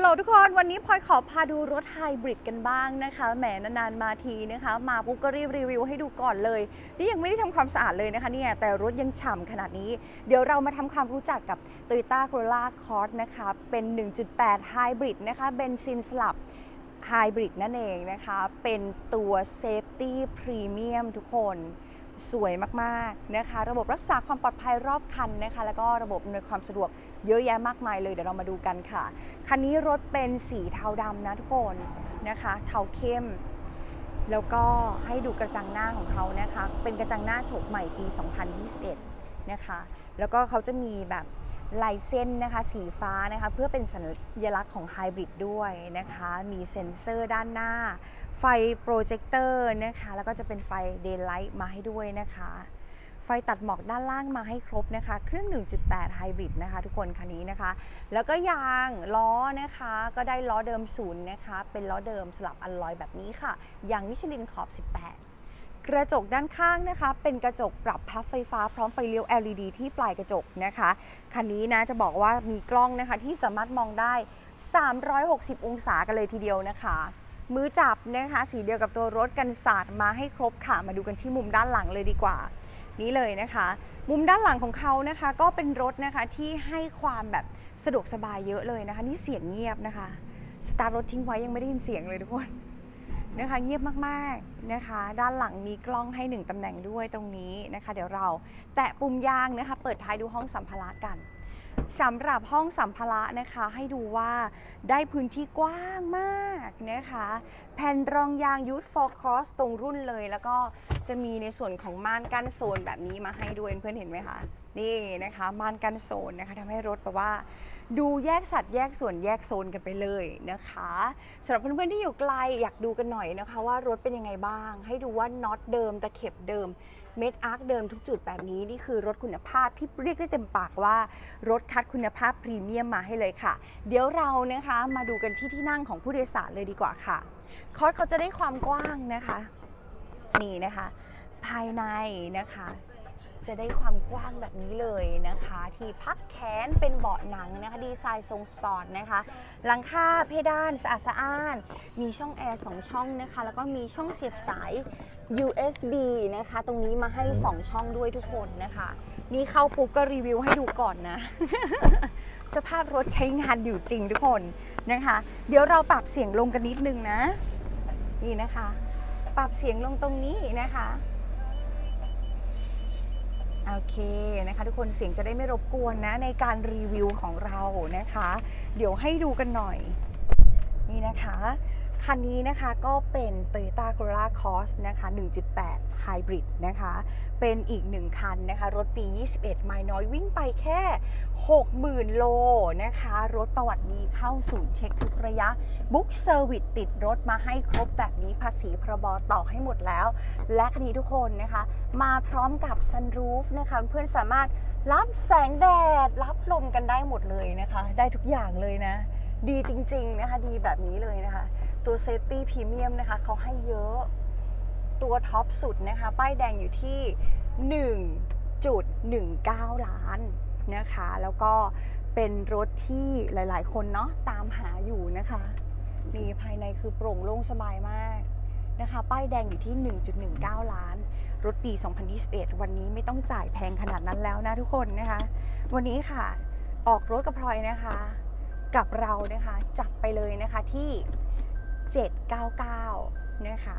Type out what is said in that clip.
ลโหลทุกคนวันนี้พลอยขอพาดูรถไฮบริดกันบ้างนะคะแหมนานๆมาทีนะคะ มาปุ๊บก็รีบรีวิวให้ดูก่อนเลย นี่ยังไม่ได้ทำความสะอาดเลยนะคะเนี่ยแต่รถยังฉ่ำขนาดนี้ เดี๋ยวเรามาทำความรู้จักกับ Toyota Corolla Cross นะคะเป็น 1.8ไฮบริดนะคะเบนซินสลับไฮบริดนั่นเองนะคะ เป็นตัว Safety Premium ทุกคน สวยมากๆนะคะ ระบบรักษาความปลอดภัยรอบคันนะคะ แล้วก็ระบบอำนวยความสะดวกเยอะแยะมากมายเลยเดี๋ยวเรามาดูกันค่ะ คันนี้รถเป็นสีเทาดำนะทุกคนนะคะ เทาเข้ม แล้วก็ให้ดูกระจังหน้าของเขานะคะ เป็นกระจังหน้าโฉมใหม่ปี 2021 นะคะ แล้วก็เขาจะมีแบบ ลายเส้นนะคะสีฟ้านะคะเพื่อเป็นสัญลักษณ์ของไฮบริดด้วยนะคะมีเซ็นเซอร์ด้านหน้า ไฟโปรเจคเตอร์นะคะแล้วก็จะเป็นไฟเดย์ไลท์มาให้ด้วยนะคะ ไฟตัดหมอกด้านล่างมาให้ครบนะคะ เครื่อง 1.8 ไฮบริดนะคะทุกคนคันนี้นะคะ แล้วก็ยางล้อนะคะก็ได้ล้อเดิมศูนย์นะคะเป็นล้อเดิมสลับอัลลอยแบบนี้ค่ะยางมิชลินขอบ 18 กระจกด้านข้างนะคะ เป็นกระจกปรับพับไฟฟ้าพร้อมไฟเลี้ยว LED ที่ปลายกระจกนะคะ คันนี้นะจะบอกว่ามีกล้องนะคะที่สามารถมองได้ 360 องศากันเลยทีเดียวนะคะ มือจับนะคะ สีเดียวกับตัวรถกันศาสตร์มาให้ครบค่ะ มาดูกันที่มุมด้านหลังเลยดีกว่า นี้เลยนะคะ มุมด้านหลังของเขานะคะ ก็เป็นรถนะคะที่ให้ความแบบสะดวกสบายเยอะเลยนะคะ นี่เสียงเงียบนะคะ สตาร์ทรถทิ้งไว้ยังไม่ได้ยินเสียงเลยทุกคน นะคะเงียบมากๆนะคะ ด้านหลังมีกล้องให้หนึ่งตำแหน่งด้วยตรงนี้นะคะ เดี๋ยวเราแตะปุ่มยางนะคะ เปิดท้ายดูห้องสัมภาระกันสำหรับห้องสัมภาระนะคะ ให้ดูว่าได้พื้นที่กว้างมากนะคะ แผ่นรองยางยูทฟร์คอสตรงรุ่นเลย แล้วก็จะมีในส่วนของม่านกั้นโซนแบบนี้มาให้ด้วยเพื่อนเห็นไหมคะ นี่นะคะม่านกั้นโซนนะคะทำให้รถแบบว่า ดูแยกสัดแยกส่วนแยกโซนกันไปเลยนะคะสำหรับเพื่อนๆที่อยู่ไกลอยากดูกันหน่อยนะคะ ว่ารถเป็นยังไงบ้าง ให้ดูว่าน็อตเดิมตะเข็บเดิมเม็ดอาร์คเดิมทุกจุดแบบนี้ นี่คือรถคุณภาพที่เรียกได้เต็มปากว่า รถคัดคุณภาพพรีเมียมมาให้เลยค่ะ เดี๋ยวเรานะคะมาดูกันที่ที่นั่งของผู้โดยสารเลยดีกว่าค่ะ คอร์สเขาจะได้ความกว้างนะคะ นี่นะคะ ภายในนะคะ จะได้ความกว้างแบบนี้เลยนะคะ ที่พักแขนเป็นเบาะหนังนะคะ ดีไซน์ทรงสปอร์ตนะคะ หลังคาเพดานสะอาดสะอ้าน มีช่องแอร์2ช่องนะคะ แล้วก็มีช่องเสียบสาย USB นะคะ ตรงนี้มาให้ 2 ช่องด้วยทุกคนนะคะ นี่เข้าปุ๊บก็รีวิวให้ดูก่อนนะ สภาพรถใช้งานอยู่จริงทุกคนนะคะ เดี๋ยวเราปรับเสียงลงกันนิดนึงนะ นี่นะคะ ปรับเสียงลงตรงนี้นะคะโอเคนะคะทุกคนเสียงจะได้ไม่รบกวนนะในการรีวิวของเรานะคะ เดี๋ยวให้ดูกันหน่อย นี่นะคะ คันนี้นะคะก็เป็น Toyota Corolla Cross นะคะ 1.8 Hybrid นะคะ เป็นอีกหนึ่งคันนะคะ รถปี 21 ไมล์น้อยวิ่งไปแค่ 60,000 โลนะคะ รถประวัติดีเข้าศูนย์เช็คทุกระยะ บุ๊กเซอร์วิสติดรถมาให้ครบแบบนี้ภาษีพรบต่อให้หมดแล้ว และคันนี้ทุกคนนะคะ มาพร้อมกับซันรูฟนะคะ เพื่อนสามารถรับแสงแดด รับลมกันได้หมดเลยนะคะ ได้ทุกอย่างเลยนะ ดีจริง ๆ นะคะ ดีแบบนี้เลยนะคะ ตัวเซฟตี้พรีเมียมนะคะเขาให้เยอะตัวท็อปสุดนะคะ ป้ายแดงอยู่ที่ 1.19 ล้าน นะคะ แล้วก็เป็นรถที่หลาย ๆ คนเนาะตามหาอยู่นะคะนี่ภายในคือโปร่งโล่งสบายมากนะคะ ป้ายแดงอยู่ที่ 1.19 ล้าน รถปี 2021 วันนี้ไม่ต้องจ่ายแพงขนาดนั้นแล้วนะทุกคนนะคะ วันนี้ค่ะ ออกรถกับพลอยนะคะ กับเรานะคะ จับไปเลยนะคะที่ 799 นะคะ